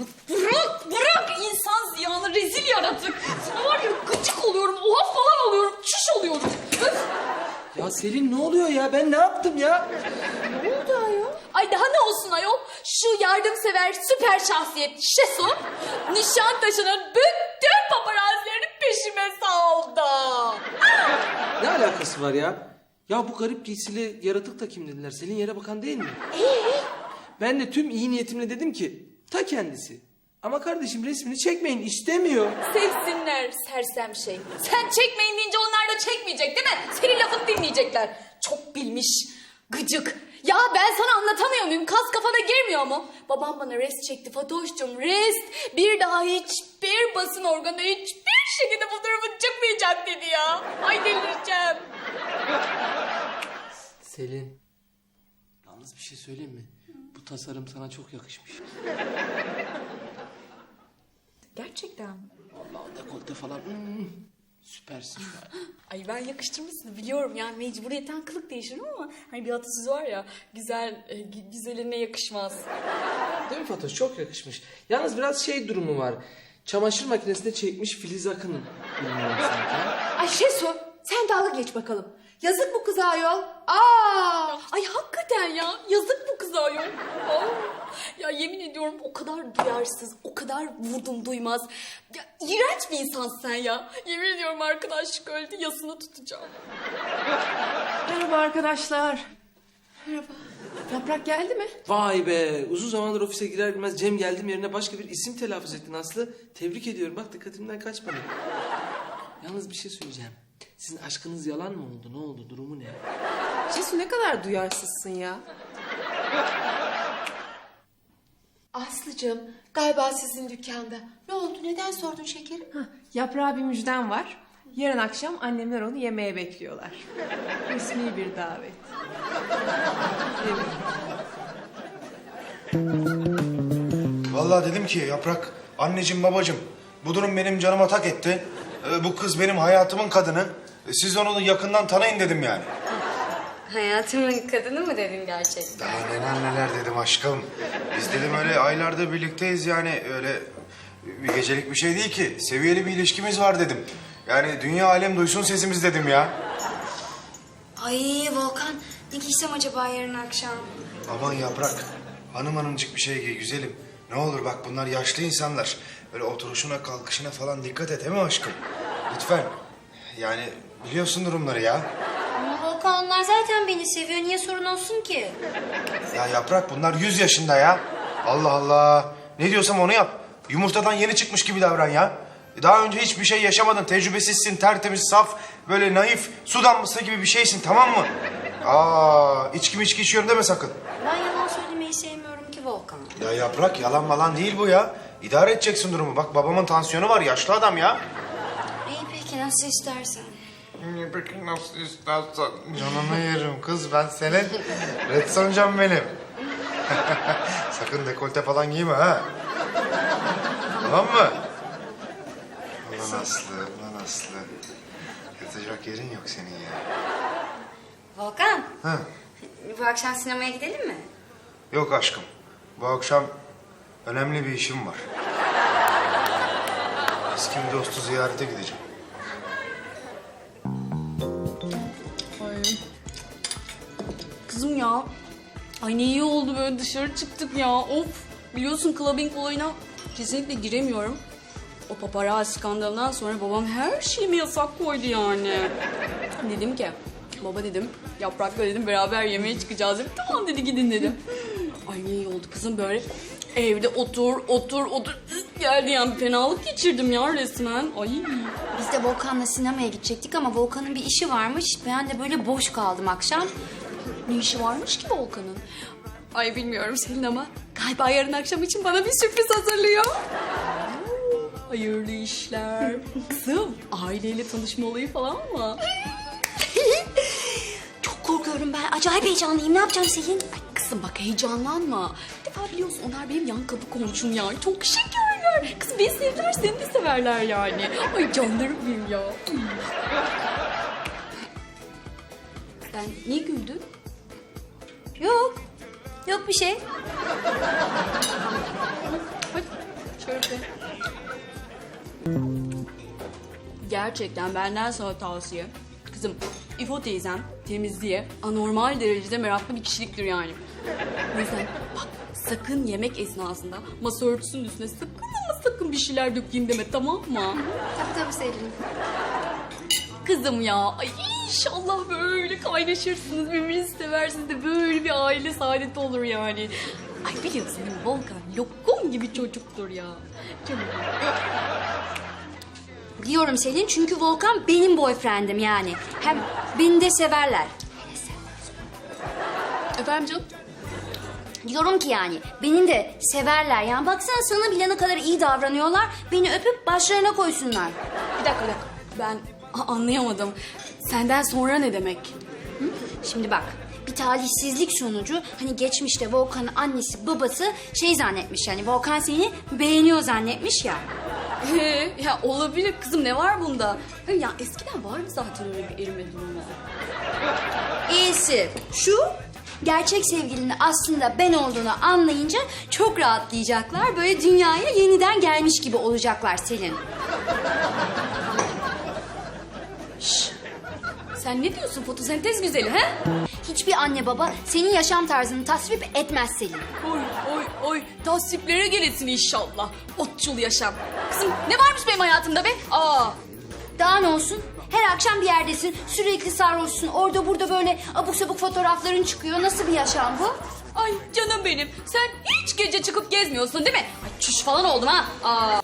Bırak, bırak insan ziyanı rezil yaratık. Sana var ya gıcık oluyorum, oha falan oluyorum, çüş oluyorum. Öf. Ya Selin ne oluyor ya? Ben ne yaptım ya? Ne oldu ayol? Ay daha ne olsun ayol? Şu yardımsever süper şahsiyet Şesu, Nişantaşı'nın bütün paparazilerini peşime saldı. Ne alakası var ya? Ya bu garip giysili yaratık da kim dediler? Selin yere bakan değil mi? Ben de tüm iyi niyetimle dedim ki ta kendisi. Ama kardeşim resmini çekmeyin istemiyor. Sevsinler sersem şey. Sen çekmeyin deyince onlar da çekmeyecek değil mi? Senin lafını dinleyecekler. Çok bilmiş. Gıcık. Ya ben sana anlatamıyor muyum? Kas kafana girmiyor mu? Babam bana rest çekti Fatoş'cum rest. Bir daha hiçbir basın organı hiçbir şekilde fotoğrafın çıkmayacak dedi ya. Ay delireceğim. Selin. Yalnız bir şey söyleyeyim mi? Tasarım sana çok yakışmış. Gerçekten mi? Vallahi dekolte falan. hmm, süpersin an. Ay ben yakıştırmasını biliyorum yani mecburiyetten kılık değişirim ama hani bir atasözü var ya güzel e, gü- güzeline yakışmaz. Değil mi Fatoş? Çok yakışmış. Yalnız biraz şey durumu var. Çamaşır makinesinde çekmiş Filiz. Bilmiyorum sanki. Ay Şesu sen dalga geç bakalım. Yazık bu kıza ayol. Aa! Ay hakikaten ya yazık bu kıza ya. Aa, ya yemin ediyorum o kadar duyarsız, o kadar vurdum duymaz. Ya iğrenç bir insansın sen ya. Yemin ediyorum arkadaşlık öldü yasını tutacağım. Merhaba arkadaşlar. Merhaba. Yaprak geldi mi? Vay be uzun zamandır ofise girer girmez Cem geldim yerine başka bir isim telaffuz ettin Aslı. Tebrik ediyorum bak dikkatimden kaçmadı. Yalnız bir şey söyleyeceğim. Sizin aşkınız yalan mı oldu? Ne oldu? Durumu ne? Şesu ne kadar duyarsızsın ya. Aslıcığım galiba sizin dükkanda. Ne oldu neden sordun şekerim? Hah, Yaprağa bir müjdem var. Yarın akşam annemler onu yemeğe bekliyorlar. Resmi bir davet. Vallahi dedim ki Yaprak, anneciğim babacığım bu durum benim canıma tak etti. Ee, bu kız benim hayatımın kadını. Ee, Siz onu da yakından tanıyın dedim yani. Hayatımın kadını mı dedin gerçekten? Daha neler neler dedim aşkım. Biz dedim öyle aylarda birlikteyiz yani öyle bir gecelik bir şey değil ki. Seviyeli bir ilişkimiz var dedim. Yani dünya alem duysun sesimiz dedim ya. Ay Volkan ne giysem acaba yarın akşam? Aman Yaprak, hanım hanımcık bir şey giy güzelim. Ne olur bak bunlar yaşlı insanlar. Böyle oturuşuna kalkışına falan dikkat et değil mi aşkım? Lütfen. Yani biliyorsun durumları ya. Ama Volkan onlar zaten beni seviyor. Niye sorun olsun ki? Ya Yaprak bunlar yüz yaşında ya. Allah Allah. Ne diyorsam onu yap. Yumurtadan yeni çıkmış gibi davran ya. Daha önce hiçbir şey yaşamadın. Tecrübesizsin, tertemiz, saf, böyle naif, su damlası gibi bir şeysin tamam mı? Aa, içki mi içki içiyorum deme sakın. Ben yalan söylemeyi sevmiyorum ki Volkan. Ya Yaprak yalan malan değil bu ya. İdare edeceksin durumu. Bak babamın tansiyonu var, yaşlı adam ya. İyi peki nasıl istersen. Peki nasıl istersen. Canını yerim kız ben senin. Red Soncan benim. Sakın dekolte falan giyme ha. Tamam mı? Ulan Aslı, ulan Aslı. Yatacak yerin yok senin ya. Volkan Ha? bu akşam sinemaya gidelim mi? Yok aşkım. Bu akşam önemli bir işim var. Eski bir dostu ziyarete gideceğim. Ya. Ay ne iyi oldu böyle dışarı çıktık ya. Of. Biliyorsun clubbing olayına kesinlikle giremiyorum. O paparazzi skandalından sonra babam her şeyime yasak koydu yani. Dedim ki baba dedim yaprakla dedim beraber yemeğe çıkacağız dedim. Tamam dedi gidin dedim. Ay ne iyi oldu kızım böyle evde otur otur otur geldi yani fenalık geçirdim ya resmen. Ay. Biz de Volkan'la sinemaya gidecektik ama Volkan'ın bir işi varmış. Ben de böyle boş kaldım akşam. Ne işi varmış ki Volkan'ın? Ay bilmiyorum Selin ama galiba yarın akşam için bana bir sürpriz hazırlıyor. Hayırlı işler. Kızım aileyle tanışma olayı falan mı? Çok korkuyorum ben. Acayip heyecanlıyım. Ne yapacağım Selin? Ay kızım bak heyecanlanma. Bir defa biliyorsun onlar benim yan kapı komşum ya. Çok şekerler. Kızım beni sevdiler seni de severler yani. Ay canlarım benim ya. Sen niye güldün? Yok. Yok bir şey. Hadi Gerçekten benden sana tavsiye. Kızım İfo teyzem temizliğe anormal derecede meraklı bir kişiliktir yani. O yüzden bak sakın yemek esnasında masa örtüsünün üstüne sakın ama sakın bir şeyler dökeyim deme tamam mı? Tabii tabii Selin. Kızım ya ay inşallah böyle kaynaşırsınız birbirinizi seversiniz de böyle bir aile saadeti olur yani. Ay biliyorsun değil mi Volkan lokum gibi çocuktur ya. Canım. Diyorum Selin çünkü Volkan benim boyfriendim yani. Hem beni de severler. Efendim canım? Diyorum ki yani beni de severler. Yani baksana sana bile ne kadar iyi davranıyorlar. Beni öpüp başlarına koysunlar. Bir dakika bir dakika. Ben anlayamadım. Senden sonra ne demek? Şimdi bak bir talihsizlik sonucu hani geçmişte Volkan'ın annesi babası şey zannetmiş yani Volkan seni beğeniyor zannetmiş ya. Ee, ya olabilir kızım ne var bunda? Ya eskiden vardı zaten öyle bir erime durumu. İyisi şu gerçek sevgilinin aslında ben olduğunu anlayınca çok rahatlayacaklar. Böyle dünyaya yeniden gelmiş gibi olacaklar Selin. Sen ne diyorsun fotosentez güzeli he? Hiçbir anne baba senin yaşam tarzını tasvip etmez Selin. Oy oy oy tasdiklere gelesin inşallah. Otçul yaşam. Kızım ne varmış benim hayatımda be? Aa Daha ne olsun? Her akşam bir yerdesin, sürekli sarhoşsun. Orada burada böyle abuk sabuk fotoğrafların çıkıyor. Nasıl bir yaşam bu? ay canım benim. Sen hiç gece çıkıp gezmiyorsun değil mi? Ay çüş falan oldum ha. Aa